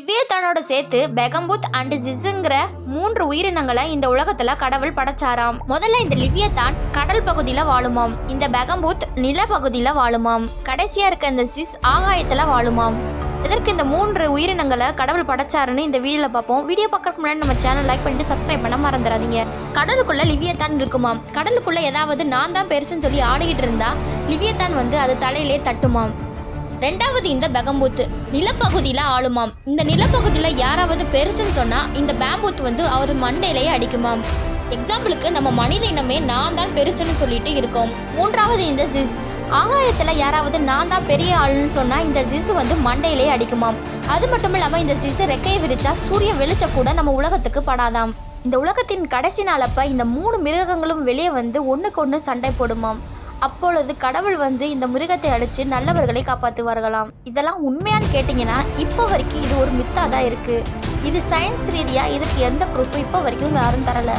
திவ்யத்தானோட சேர்த்து பெகம்புத் அண்ட் ஜிஸுங்கிற மூன்று உயிரினங்களை இந்த உலகத்துல கடவுள் படைச்சாராம். முதல்ல இந்த லிவியத்தான் கடல் பகுதியில வாழுமாம். இந்த பெகம்புத் நிலப்பகுதியில வாழுமாம். கடைசியா இருக்க இந்த சிஸ் ஆகாயத்துல வாழுமாம். இதற்கு இந்த மூன்று உயிரினங்களை கடவுள் படைச்சாருன்னு இந்த வீடியோல பார்ப்போம். வீடியோ பார்க்கறதுக்கு முன்னாடி நம்ம சேனல் லைக் பண்ணிட்டு சப்ஸ்கிரைப் பண்ண மறந்துடாதீங்க. கடலுக்குள்ள லிவியத்தான் இருக்குமாம். கடலுக்குள்ள ஏதாவது நான் தான் பெருசுன்னு சொல்லி ஆடிக்கிட்டு இருந்தா லிவியத்தான் வந்து அது தலையிலே தட்டுமாம். ரெண்டாவது இந்த பெகம்பூத்து. நிலப்பகுதியில் ஆளுமாம். இந்த நிலப்பகுதியில் யாராவது பெருசுன்னு சொன்னால் இந்த பேம்பூத் வந்து அவர் மண்டையிலேயே அடிக்குமாம். எக்ஸாம்பிளுக்கு நம்ம மனித இனமே நான் தான் பெருசுன்னு சொல்லிட்டு இருக்கோம். மூன்றாவது இந்த ஜிஸ். ஆகாயத்தில் யாராவது நான் தான் பெரிய ஆளுன்னு சொன்னால் இந்த ஜிஸ் வந்து மண்டையிலேயே அடிக்குமாம். அது மட்டும் இல்லாமல் இந்த ஜிஸ் ரெக்கையை விரிச்சா சூரிய வெளிச்சம் கூட நம்ம உலகத்துக்கு படாதாம். இந்த உலகத்தின் கடைசி நாளப்ப இந்த மூணு மிருகங்களும் வெளியே வந்து ஒன்றுக்கு ஒன்று சண்டை போடுமாம். அப்பொழுது கடவுள் வந்து இந்த மிருகத்தை அடித்து நல்லவர்களை காப்பாற்றுவார்களாம் இதெல்லாம் உண்மையான்னு கேட்டிங்கன்னா இப்போ வரைக்கும் இது ஒரு மித்தாக தான் இருக்குது இது சயின்ஸ் ரீதியாக இதுக்கு எந்த ப்ரூஃபும் இப்போ வரைக்கும் யாரும் தரலை.